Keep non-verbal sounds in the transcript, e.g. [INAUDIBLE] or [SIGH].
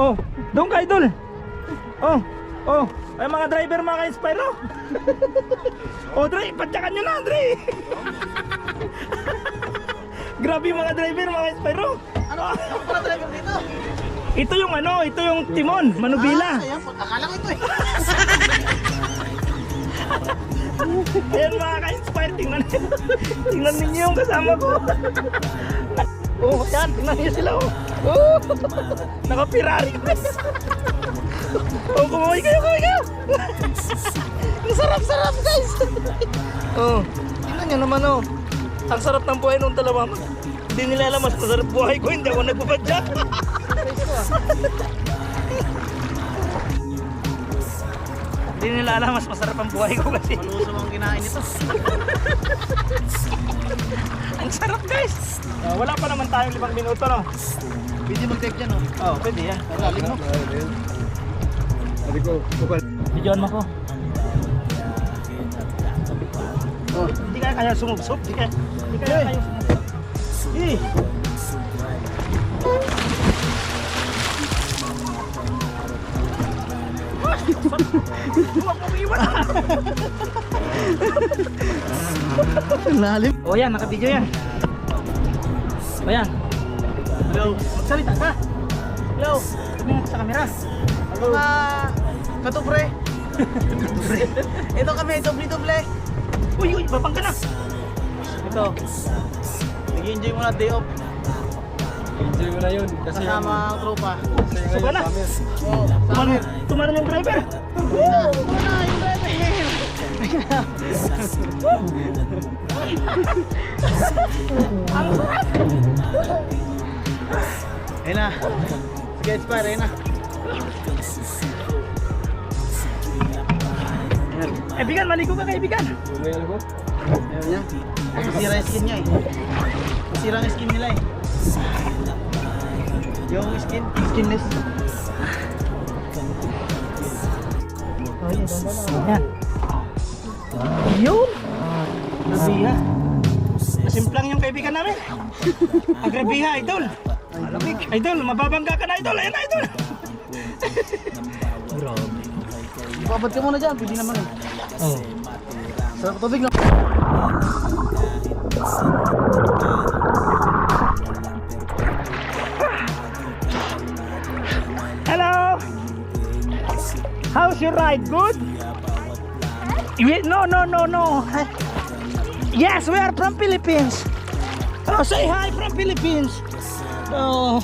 Oh, doon ka idol. Oh, oh. Ay mga driver mga ka-inspire oh. oh, Dre, patyakan nyo na, Dre. [LAUGHS] Grabe mga driver mga ka-inspire oh. Ano? Ako pala driver dito. Ito yung ano, ito yung timon, manubila. Ah, ayan. Akala ko ito eh. [LAUGHS] Ayan mga ka-inspire, tingnan [LAUGHS] Tingnan ninyo yung kasama ko. Oh, yan, tingnan niyo sila oh. Oh, [LAUGHS] naka-Ferrari. Oh, kumuhay kayo, kumuhay kayo. [LAUGHS] Ang sarap-sarap guys. Oh, tingnan niyo naman oh. Ang sarap ng buhay nung dalawa. Hindi nila alam mas masarap buhay ko, hindi ako nagpapadya. [LAUGHS] Hindi nila alam mas masarap ang buhay ko kasi. Malusong ang kinain ito. Ang sarap guys! Ah, wala pa naman tayong limang minuto no? Pwede mag-take dyan oh. Oo, oh, pwede yan. Galing mo. Sabi ko. Videoan mo ko. Oh. Hindi kaya kaya sumubsob. Hindi kaya, hindi kaya kaya sumubsob. Eh! Lalim. O yan, naka-video yan. O yan. Hello. Magsalita ka. Hello. Tumingin ka sa camera. Mga katupre. [LAUGHS] ito kami, doble-doble. Uy, uy, babang ka na. Ito. Nag-enjoy muna day off. Enjoy mo na yun. Kasi Kasama ang tropa. Suka na. Oh, tumanon yung driver. Yung driver. [LAUGHS] Ayun na. Sige, expire. Ayun na. Kaibigan, maligo ka kaibigan. May ano ko? Ayaw niya. Masira yung skin niya eh. Masira ang skin nila eh. Yung skin, skinless. Yan. Yun. Grabiha. Masimplang yung kaibigan namin. Ang grabiha, idol. Idol, mababangga ka na, idol. Ayan na, idol. Babad ka muna dyan, pwede naman eh. Oh. Sarap tubig na. Hello. How's your ride? Good? Ye- No, no, no, no. Yes, we are from Philippines. Oh, say hi from Philippines. Oh,